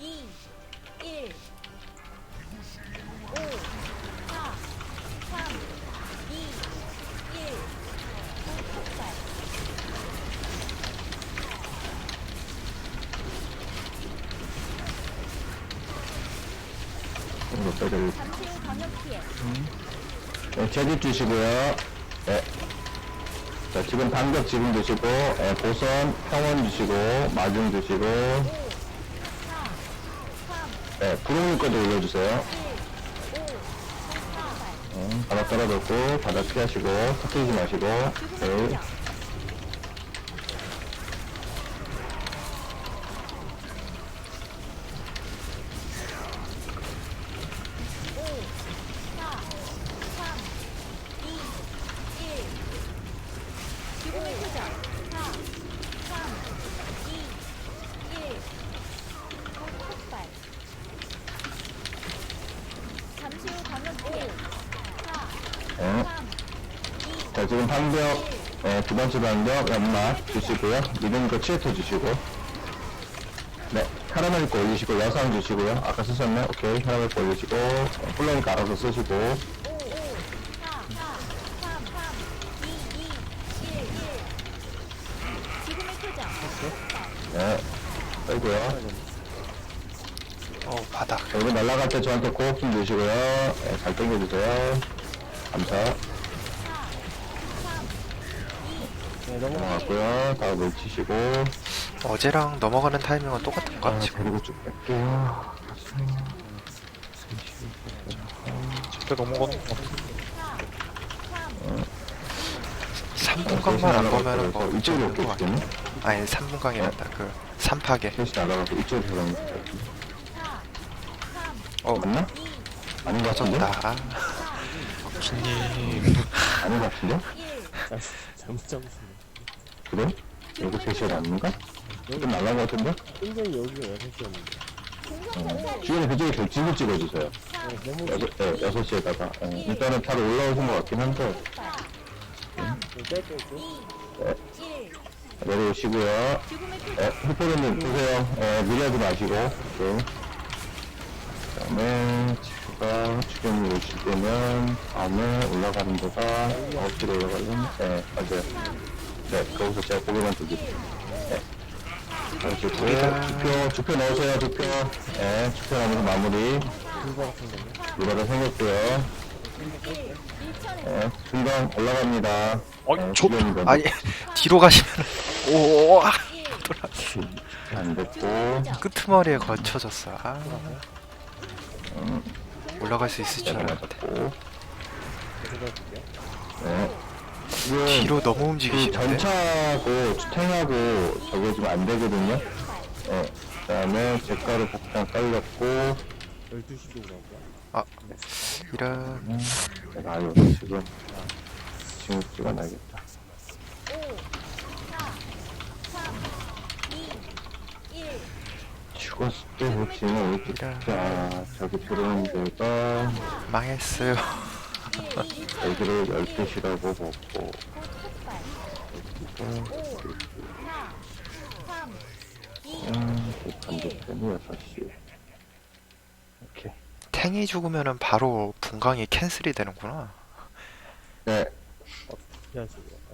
2, 1. 5, 4, 3, 2, 1. 폭발. 잠시 후 방역 피해. 네, 제집 주시고요. 네. 자, 지금 반격 지금 주시고, 예, 보선, 평원 주시고, 마중 주시고, 5, 4, 3, 네, 구름이 거도 올려주세요. 1, 5. 폭발. 음, 바닥 떨어졌고, 바닥 피하시고, 터뜨리지 마시고, 네. 표정. 오, 사, 삼, 이, 일. 죽음의 표정. 사, 삼, 이, 일. 폭발. 잠시 후 방역 피해. 사, 네. 삼, 이, 자, 지금 반격, 예, 두 번째 반격, 연막 주시고요. 믿음 거 치에터 주시고. 네, 카라멜 거 올리시고, 여상 주시고요. 아까 쓰셨네? 오케이. 카라멜 거 올리시고, 어, 폴로니까 알아서 쓰시고. 5, 5, 4, 4, 3, 3, 2, 2, 1, 1. 지금의 표정. 네, 빼고요. 어 바닥 자, 이거 날아갈 때 저한테 고급 좀 주시고요. 네, 잘 당겨주세요. 감사. 4, 3, 넘어갔고요. 다음 물 치시고. 어제랑 넘어가는 타이밍은 똑같은가 아, 지금 데리고 쭉 뺄게요. 진짜 넘어가는 거 4, 3, 3분강만 안 보면은 뭐 아, 이쪽으로 올게, 것 같아. 지금. 아니 3분강이란다 그 3파괴 셋이 날아가서 이쪽으로 가는 거 4, 3, 어 맞나? 2, 아닌 것 같은데? 졌다 기님 아닌 것 같은데? 1. 잘못 잡으시네. 그래? 여기 셋이 아닌가? 좀 날아간 것 같은데? 굉장히 여기가 여섯이었는데. 어, 주변에 그쪽에 결집을 찍어주세요. 너무 여섯, 네, 여섯 시에다가. 예, 일단은 잘 올라오신 것 같긴 한데, 3, 뺄거 2, 1. 내려오시고요. 표정. 네, 휘포르님 드세요. 예, 무리하지 마시고. 그 다음에, 치수가 추경이 오실 때면, 다음에 올라가는 데가, 어디로 올라가려면, 네, 맞아요. 네, 거기서 제가 고개만 들리고. 네. 잘 주고, 주표, 주표 넣으세요, 주표. 네, 주표 나면서 마무리. 이거를 생겼고요. 1. 1천에 네, 중간 올라갑니다. 어이, 네, 저- 주변이 아니 뒤로 가시면 오 아, 1. 안 됐고, 끄트머리에 걸쳐졌어 아 올라갈 수 있을 줄 알았는데 맞았고. 네. 지금 뒤로 너무 그 움직이시는데 전차하고 주탱하고 저게 지금 안 되거든요. 네. 그 다음에 제가루 폭탄 깔렸고, 12시 쪽으로 할게요. 아 이런 음, 내가 아유, 지금, 지금 찍어 놔야겠다. 5, 4, 3, 2, 1. 죽었을 때 혹시는 어디 자, 저기 들어오는 데가, 망했어요 1. 여기를 12시라고 먹고, 곧 폭발. 5, 4, 3, 2, 음, 그 반대편이 6시. 이렇게. 탱이 죽으면은 바로 분강이 캔슬이 되는구나 네, 어떻게 하시고요?